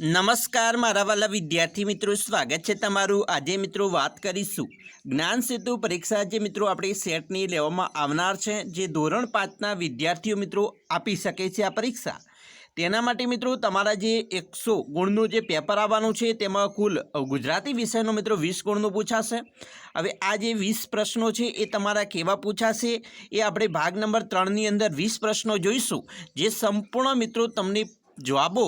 નમસ્કાર, મારા વાલા વિદ્યાર્થી મિત્રો. સ્વાગત છે તમારું. આજે મિત્રો વાત કરીશું જ્ઞાન સેતુ પરીક્ષા. જે મિત્રો આપણે સેટની લેવામાં આવનાર છે, જે ધોરણ પાંચના વિદ્યાર્થીઓ મિત્રો આપી શકે છે આ પરીક્ષા. તેના માટે મિત્રો તમારા જે એકસો ગુણનું જે પેપર આવવાનું છે, તેમાં કુલ ગુજરાતી વિષયનો મિત્રો વીસ ગુણનું પૂછાશે. હવે આ જે વીસ પ્રશ્નો છે, એ તમારા કેવા પૂછાશે? એ આપણે ભાગ નંબર ત્રણની અંદર વીસ પ્રશ્નો જોઈશું, જે સંપૂર્ણ મિત્રો તમને જવાબો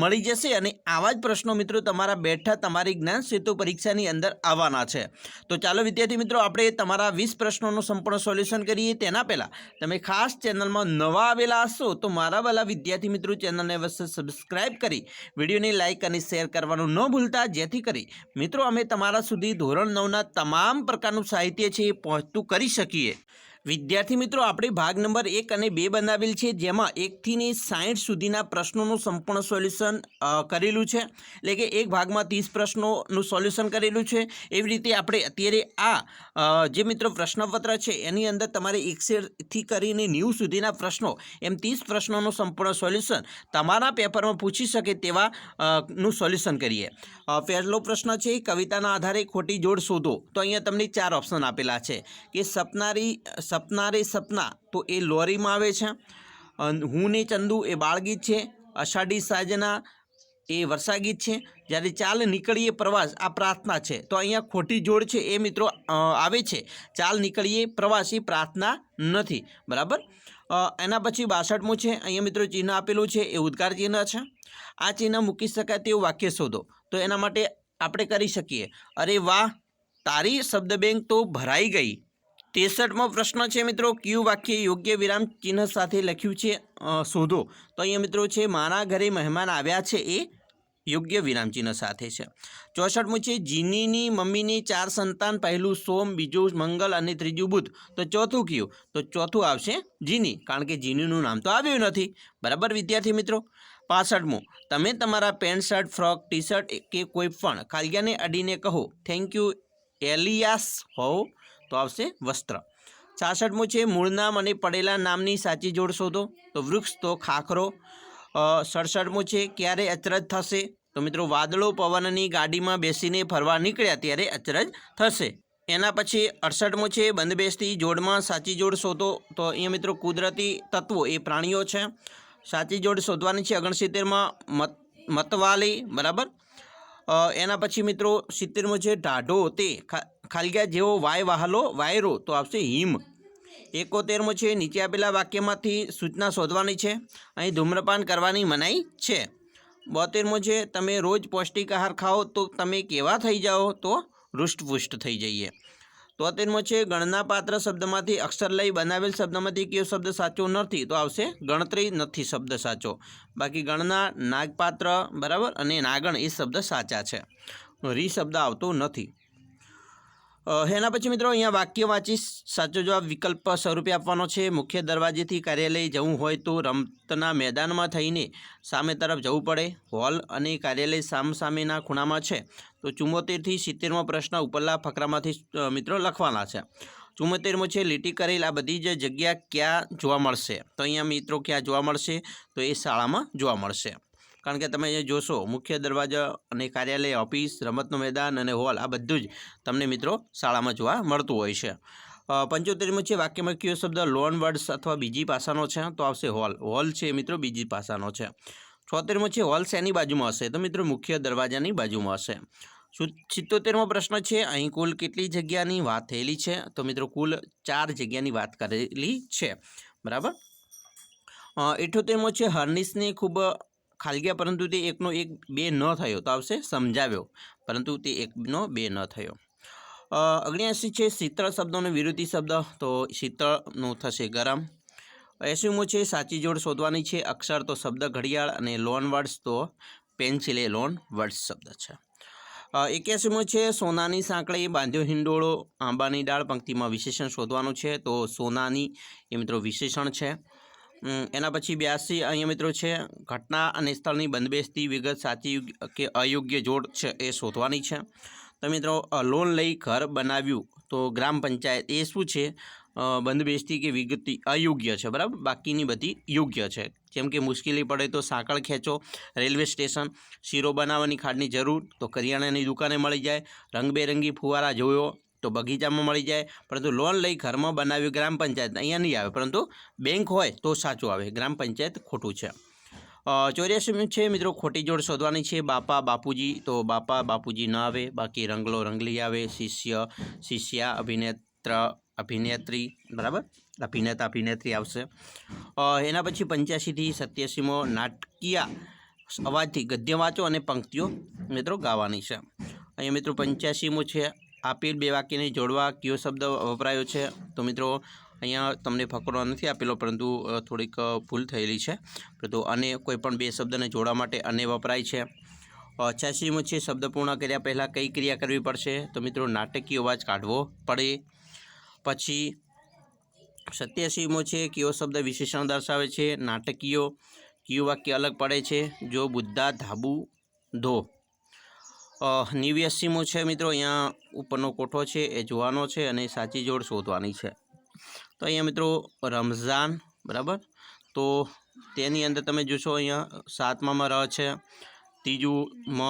મળી જશે અને આવા જ પ્રશ્નો મિત્રો તમારા બેઠા તમારી જ્ઞાન સેતુ પરીક્ષાની અંદર આવવાના છે. તો ચાલો વિદ્યાર્થી મિત્રો, આપણે તમારા વીસ પ્રશ્નોનું સંપૂર્ણ સોલ્યુશન કરીએ. તેના પહેલાં, તમે ખાસ ચેનલમાં નવા આવેલા હશો, તો મારા વાલા વિદ્યાર્થી મિત્રો ચેનલને અવશ્ય સબસ્ક્રાઇબ કરી, વિડીયોને લાઇક અને શેર કરવાનું ન ભૂલતા, જેથી કરી મિત્રો અમે તમારા સુધી ધોરણ નવના તમામ પ્રકારનું સાહિત્ય છે એ પહોંચતું કરી શકીએ. વિદ્યાર્થી મિત્રો, આપણે ભાગ નંબર એક અને બે બનાવેલ છે, જેમાં એકથીની સાઠ સુધીના પ્રશ્નોનું સંપૂર્ણ સોલ્યુશન કરેલું છે. એટલે કે એક ભાગમાં ત્રીસ પ્રશ્નોનું સોલ્યુશન કરેલું છે. એવી રીતે આપણે અત્યારે આ જે મિત્રો પ્રશ્નપત્ર છે, એની અંદર તમારે એકસેથી કરીને નેવું સુધીના પ્રશ્નો, એમ ત્રીસ પ્રશ્નોનું સંપૂર્ણ સોલ્યુશન તમારા પેપરમાં પૂછી શકે તેવા નું સોલ્યુશન કરીએ. પહેલો પ્રશ્ન છે, કવિતાના આધારે ખોટી જોડ શોધો. તો અહીંયા તમને ચાર ઓપ્શન આપેલા છે. કે સપનારી સપનારે સપના, તો એ લોરીમાં આવે છે. હું ને ચંદુ એ બાળગીત છે. અષાઢી સાજના એ વર્ષાગીત છે. જ્યારે ચાલ નીકળીએ પ્રવાસ, આ પ્રાર્થના છે. તો અહીંયા ખોટી જોડ છે એ મિત્રો આવે છે. ચાલ નીકળીએ પ્રવાસ એ પ્રાર્થના નથી. બરાબર? એના પછી બાસઠમું છે. અહીંયા મિત્રો ચિહ્ન આપેલું છે. એ ઉદ્ગાર ચિહ્ન છે. આ ચિહ્ન મૂકી શકાય તેવું વાક્ય શોધો. તો એના માટે આપણે કરી શકીએ. અરે વાહ, તારી શબ્દ બેંક તો ભરાઈ ગઈ. ત્રેસઠમો પ્રશ્ન છે મિત્રો, ક્યુ વાક્ય યોગ્ય વિરામ ચિહ્ન સાથે લખ્યું છે? શોધો. તો અહીંયા મિત્રો છે, મારા ઘરે મહેમાન આવ્યા છે એ યોગ્ય વિરામ ચિહ્ન સાથે છે. ચોસઠમું છે, જીનીની મમ્મીની ચાર સંતાન, પહેલું સોમ, બીજું મંગલ અને ત્રીજું બુધ. તો ચોથું કયું? તો ચોથું આવશે જીની, કારણ કે જીનીનું નામ તો આવ્યું નથી. બરાબર, વિદ્યાર્થી મિત્રો? પાસઠમું, તમે તમારા pant, shirt, frock T shirt કે કોઈ પણ ખાલિયાને અડીને કહો થેન્ક યુ એલિયાસ હોવ તો આવશે વસ્ત્ર. છાસઠમું છે મૂળ નામ અને પડેલા નામની સાચી જોડ શોધો. તો વૃક્ષ, તો ખાખરો. સડસઠમું છે, ક્યારે અચરજ થશે? તો મિત્રો, વાદળો પવનની ગાડીમાં બેસીને ફરવા નીકળ્યા ત્યારે અચરજ થશે. એના પછી અડસઠમું છે, બંધબેસતી જોડમાં સાચી જોડ શોધો. તો અહીંયા મિત્રો, કુદરતી તત્વો એ પ્રાણીઓ છે. સાચી જોડ શોધવાની છે, ઓગણસિત્તેરમાં મત, મતવાલી, બરાબર? એના પછી મિત્રો સિત્તેરમો છે ઢાઢો તે. ખાલગ્યા જેવો વાય વહાલો, વાયરો, તો આવશે હિમ. એકોતેરમું છે નીચે આપેલા વાક્યમાંથી સૂચના શોધવાની છે. અહીં ધૂમ્રપાન કરવાની મનાઈ છે. બોતેરમું છે તમે રોજ પૌષ્ટિક આહાર ખાઓ તો તમે કેવા થઈ જાઓ? તો હૃષ્ટપુષ્ટ થઈ જઈએ. તોતેરમો છે ગણના પાત્ર શબ્દમાંથી અક્ષર લઈ બનાવેલ શબ્દમાંથી કયો શબ્દ સાચો નથી? તો આવશે ગણતરી નથી શબ્દ સાચો. બાકી ગણના નાગપાત્ર, બરાબર? અને નાગણ એ શબ્દ સાચા છે. રી શબ્દ આવતો નથી. એના પછી મિત્રો અહીંયા વાક્ય વાંચી સાચો જવાબ વિકલ્પ સ્વરૂપે આપવાનો છે. મુખ્ય દરવાજેથી કાર્યાલય જવું હોય તો રમતના મેદાનમાં થઈને સામે તરફ જવું પડે. હોલ અને કાર્યાલય સામસામેના ખૂણામાં છે. તો ચુમ્મોતેરથી સિત્તેરમો પ્રશ્ન ઉપરલા ફકરામાંથી મિત્રો લખવાના છે. ચુમ્મોતેરમો છે, લીટી કરેલ આ બધી જ જગ્યા ક્યાં જોવા મળશે? તો અહીંયા મિત્રો ક્યાં જોવા મળશે? તો એ શાળામાં જોવા મળશે. કારણ કે તમે અહીંયા જોશો, મુખ્ય દરવાજા અને કાર્યાલય, ઓફિસ, રમતનું મેદાન અને હોલ આ બધું જ તમને મિત્રો શાળામાં જોવા મળતું હોય છે. પંચોતેરમાં છે વાક્યમાં કયો શબ્દ લોન વર્ડ્સ અથવા બીજી ભાષાનો છે, તો આવશે હોલ. હોલ છે મિત્રો બીજી ભાષાનો છે. છોતેરમો છે, હોલ શેની બાજુમાં હશે? તો મિત્રો, મુખ્ય દરવાજાની બાજુમાં હશે. સિત્તોતેરમો પ્રશ્ન છે? અહીં કુલ કેટલી જગ્યાની વાત થયેલી છે? તો મિત્રો, કુલ ચાર જગ્યાની વાત કરેલી છે. બરાબર? ઇઠોતેરમો છે હર્નિસને ખૂબ ખાલગ્યા, પરંતુ તે એકનો એક બે ન થયો. તો આવશે સમજાવ્યો. પરંતુ તે એકનો બે ન થયો. અગ્નિયાસી છે, શીતળ શબ્દોનો વિરોધી શબ્દ. તો શીતળનું થશે ગરમ. એસીમો છે, સાચી જોડ શોધવાની છે, અક્ષર તો શબ્દ ઘડિયાળ અને લોન વર્ડ્સ તો પેન્સિલ એ લોન વર્ડ્સ શબ્દ છે. એક્યાસીમો છે, સોનાની સાંકળે, બાંધ્યો હિંડોળો, આંબાની ડાળ, પંક્તિમાં વિશેષણ શોધવાનું છે, તો સોનાની એ મિત્રો વિશેષણ છે. એના પછી બ્યાસી અહીંયા મિત્રો છે, ઘટના અને સ્થળની બંધબેસતી વિગત સાચી કે અયોગ્ય જોડ છે એ શોધવાની છે. તો મિત્રો લોન લઈ ઘર બનાવ્યું, તો ગ્રામ પંચાયત એ શું છે? બંધબેસતી કે વિગતિ અયોગ્ય છે, બરાબર? બાકીની બધી યોગ્ય છે. જેમ કે મુશ્કેલી પડે તો સાંકળ ખેંચો, રેલવે સ્ટેશન, શીરો બનાવવાની ખાંડની જરૂર, તો કરિયાણાની દુકાને મળી જાય, રંગબેરંગી ફુવારા જોયો, તો બગીચામાં મળી જાય, પરંતુ લોન લઈ ઘરમાં બનાવ્યું ગ્રામ પંચાયત અહીંયા નહીં આવે, પરંતુ બેંક હોય તો સાચું આવે, ગ્રામ પંચાયત ખોટું છે. ચોર્યાસી છે, મિત્રો, ખોટી જોડ શોધવાની છે, બાપા, બાપુજી, તો બાપા, બાપુજી ન આવે, બાકી રંગલો રંગલી આવે, શિષ્ય, શિષ્યા, અભિનેત્ર અભિનેત્રી, બરાબર? અભિનેતા, અભિનેત્રી આવશે. એના પછી પંચ્યાસીથી સત્યાસીમો નાટકીય અવાજથી ગદ્ય વાંચો અને પંક્તિઓ મિત્રો ગાવાની છે. અહીંયા મિત્રો પંચ્યાસીમો છે. આપેલ બે વાક્યને જોડવા કયો શબ્દ વપરાયો છે? તો મિત્રો અહીંયા તમને ફકરો નથી આપેલો, પરંતુ થોડીક ભૂલ થયેલી છે. પરંતુ અને કોઈ પણ બે શબ્દને જોડવા માટે અને વપરાય છે. છ્યાસીમો છે. શબ્દ પૂર્ણ કર્યા પહેલાં કઈ ક્રિયા કરવી પડશે? તો મિત્રો નાટકીય અવાજ કાઢવો પડે. પછી સત્યાસીમો છે, કયો શબ્દ વિશેષણ દર્શાવે છે, નાટકીયો કયું વાક્ય અલગ પડે છે, જો બુદ્ધા ધાબુ ધો. નેવ્યાસીમો છે મિત્રો, અહીંયા ઉપરનો કોઠો છે, એ જોવાનો છે અને સાચી જોડ શોધવાની છે. તો અહીંયા મિત્રો રમઝાન, બરાબર? તો તેની અંદર તમે જોશો અહીંયા સાતમામાં ર છે, ત્રીજું મ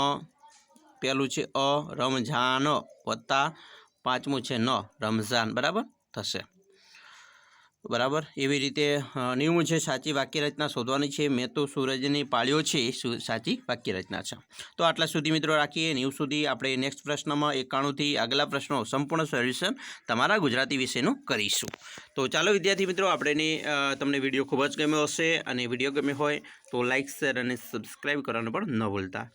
પહેલું છે અ, રમઝાન વત્તા પાંચમું છે ન, રમઝાન. બરાબર? થશે. બરાબર? એવી રીતે નિયમો છે, સાચી વાક્ય રચના શોધવાની છે. મેં તો સૂરજની પાળ્યો છે સાચી વાક્ય રચના છે. તો આટલા સુધી મિત્રો રાખીએ. ન્યૂ સુધી આપણે નેક્સ્ટ પ્રશ્નમાં એકાણુંથી આગલા પ્રશ્નો સંપૂર્ણ સોલ્યુશન તમારા ગુજરાતી વિષયનું કરીશું. તો ચાલો વિદ્યાર્થી મિત્રો આપણેની તમને વીડિયો ખૂબ જ ગમ્યો હશે અને વીડિયો ગમ્યો હોય તો લાઇક શેર અને સબસ્ક્રાઈબ કરવાનું પણ ન ભૂલતા.